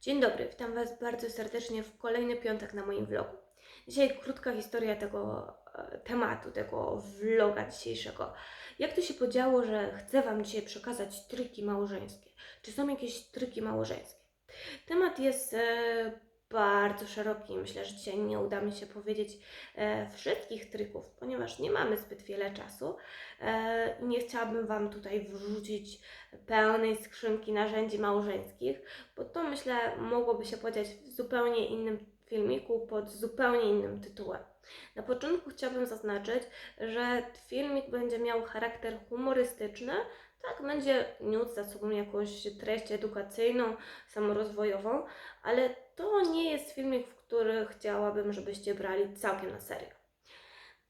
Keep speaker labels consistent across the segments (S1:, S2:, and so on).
S1: Dzień dobry, witam Was bardzo serdecznie w kolejny piątek na moim vlogu. Dzisiaj krótka historia tego e, tematu, tego vloga dzisiejszego. Jak to się podziało, że chcę Wam dzisiaj przekazać triki małżeńskie? Czy są jakieś triki małżeńskie? Temat jest e, bardzo szeroki. Myślę, że dzisiaj nie uda mi się powiedzieć e, wszystkich trików, ponieważ nie mamy zbyt wiele czasu e, nie chciałabym Wam tutaj wrzucić pełnej skrzynki narzędzi małżeńskich, bo to myślę mogłoby się podziać w zupełnie innym filmiku pod zupełnie innym tytułem. Na początku chciałabym zaznaczyć, że filmik będzie miał charakter humorystyczny, tak, będzie niósł za sobą jakąś treść edukacyjną, samorozwojową, ale to nie jest filmik, w który chciałabym, żebyście brali całkiem na serio.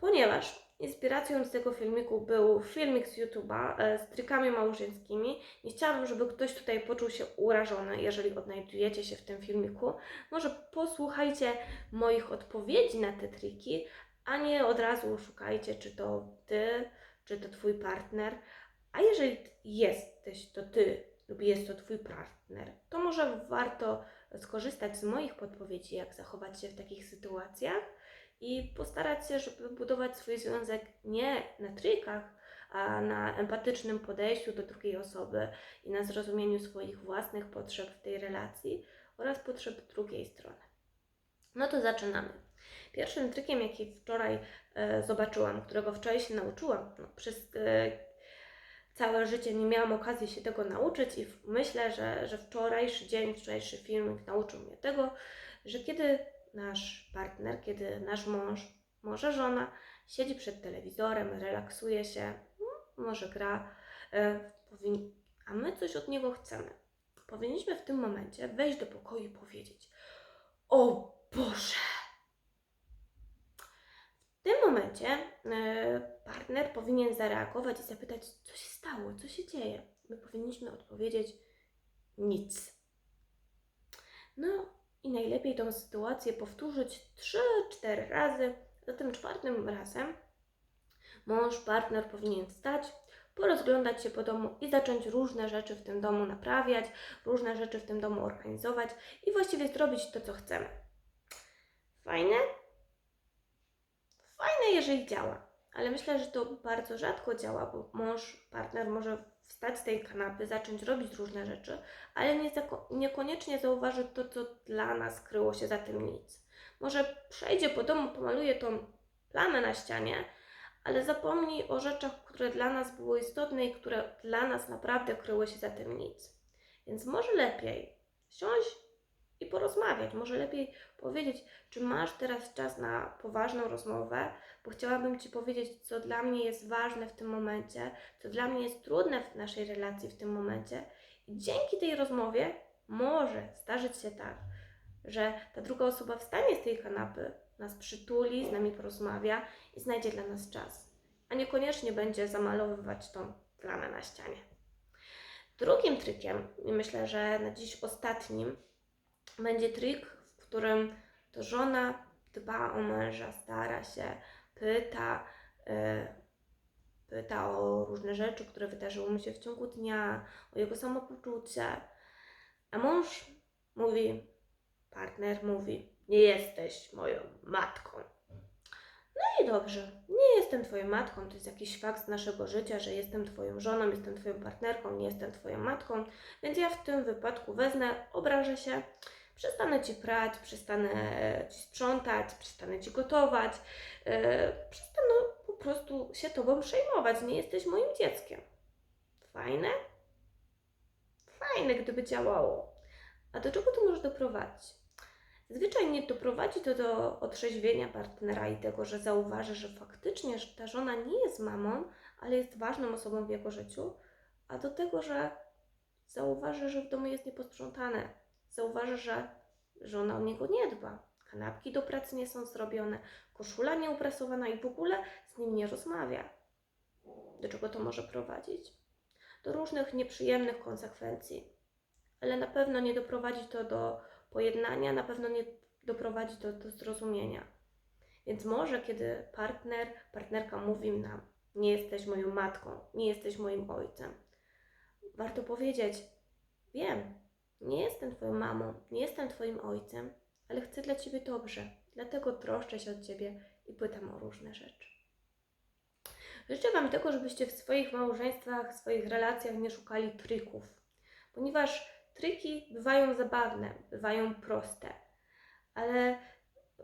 S1: Ponieważ inspiracją z tego filmiku był filmik z YouTube'a e, z trikami małżeńskimi, nie chciałabym, żeby ktoś tutaj poczuł się urażony, jeżeli odnajdujecie się w tym filmiku. Może posłuchajcie moich odpowiedzi na te triki, a nie od razu szukajcie, czy to ty, czy to twój partner. A jeżeli jesteś to ty lub jest to twój partner, to może warto skorzystać z moich podpowiedzi, jak zachować się w takich sytuacjach i postarać się, żeby budować swój związek nie na trikach, a na empatycznym podejściu do drugiej osoby i na zrozumieniu swoich własnych potrzeb w tej relacji oraz potrzeb drugiej strony. No to zaczynamy. Pierwszym trikiem, jaki wczoraj e, zobaczyłam, którego wczoraj się nauczyłam, no, przez e, całe życie nie miałam okazji się tego nauczyć i myślę, że, że wczorajszy dzień, wczorajszy filmik nauczył mnie tego, że kiedy nasz partner, kiedy nasz mąż, może żona siedzi przed telewizorem, relaksuje się, no, może gra, e, a my coś od niego chcemy. Powinniśmy w tym momencie wejść do pokoju i powiedzieć: O Boże! W tym momencie e, partner powinien zareagować i zapytać, co się stało, co się dzieje. My powinniśmy odpowiedzieć: Nic. No i najlepiej tą sytuację powtórzyć 3-4 razy. Za tym czwartym razem mąż, partner powinien wstać, porozglądać się po domu i zacząć różne rzeczy w tym domu naprawiać, różne rzeczy w tym domu organizować i właściwie zrobić to, co chcemy. Fajne? Fajne, jeżeli działa, ale myślę, że to bardzo rzadko działa, bo mąż, partner może wstać z tej kanapy, zacząć robić różne rzeczy, ale nie niekoniecznie zauważy to, co dla nas kryło się za tym nic. Może przejdzie po domu, pomaluje tą plamę na ścianie, ale zapomni o rzeczach, które dla nas były istotne i które dla nas naprawdę kryły się za tym nic. Więc może lepiej siąść i porozmawiać, może lepiej powiedzieć, czy masz teraz czas na poważną rozmowę, bo chciałabym Ci powiedzieć, co dla mnie jest ważne w tym momencie, co dla mnie jest trudne w naszej relacji w tym momencie. I dzięki tej rozmowie może zdarzyć się tak, że ta druga osoba wstanie z tej kanapy, nas przytuli, z nami porozmawia i znajdzie dla nas czas, a niekoniecznie będzie zamalowywać tą plamę na ścianie. Drugim trikiem, i myślę, że na dziś ostatnim, będzie trik, w którym to żona dba o męża, stara się, pyta, y, pyta o różne rzeczy, które wydarzyły mu się w ciągu dnia, o jego samopoczucie. A mąż mówi, partner mówi, nie jesteś moją matką. No i dobrze, nie jestem twoją matką, to jest jakiś fakt z naszego życia, że jestem twoją żoną, jestem twoją partnerką, nie jestem twoją matką, więc ja w tym wypadku wezmę, obrażę się, przestanę ci prać, przestanę ci sprzątać, przestanę ci gotować, yy, przestanę po prostu się tobą przejmować, nie jesteś moim dzieckiem. Fajne? Fajne, gdyby działało. A do czego to może doprowadzić? Zwyczajnie doprowadzi to do otrzeźwienia partnera i tego, że zauważy, że faktycznie ta żona nie jest mamą, ale jest ważną osobą w jego życiu, a do tego, że zauważy, że w domu jest nieposprzątane. Zauważy, że żona o niego nie dba. Kanapki do pracy nie są zrobione, koszula nieuprasowana i w ogóle z nim nie rozmawia. Do czego to może prowadzić? Do różnych nieprzyjemnych konsekwencji, ale na pewno nie doprowadzi to do pojednania, na pewno nie doprowadzi to do zrozumienia. Więc może kiedy partner, partnerka mówi nam, nie jesteś moją matką, nie jesteś moim ojcem, warto powiedzieć, wiem, Nie jestem Twoją mamą, nie jestem Twoim ojcem, ale chcę dla Ciebie dobrze, dlatego troszczę się o Ciebie i pytam o różne rzeczy. Życzę Wam tego, żebyście w swoich małżeństwach, w swoich relacjach nie szukali trików, ponieważ triki bywają zabawne, bywają proste, ale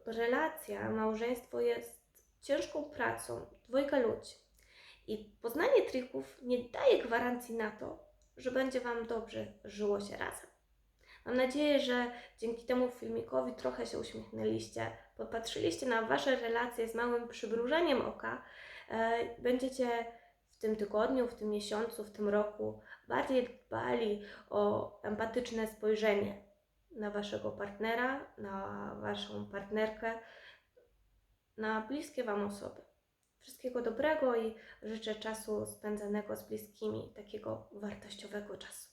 S1: relacja, małżeństwo jest ciężką pracą dwojga ludzi. I poznanie trików nie daje gwarancji na to, że będzie Wam dobrze żyło się razem. Mam nadzieję, że dzięki temu filmikowi trochę się uśmiechnęliście, popatrzyliście na Wasze relacje z małym przymrużeniem oka. E, Będziecie tym tygodniu, w tym miesiącu, w tym roku bardziej dbali o empatyczne spojrzenie na Waszego partnera, na Waszą partnerkę, na bliskie Wam osoby. Wszystkiego dobrego i życzę czasu spędzanego z bliskimi, takiego wartościowego czasu.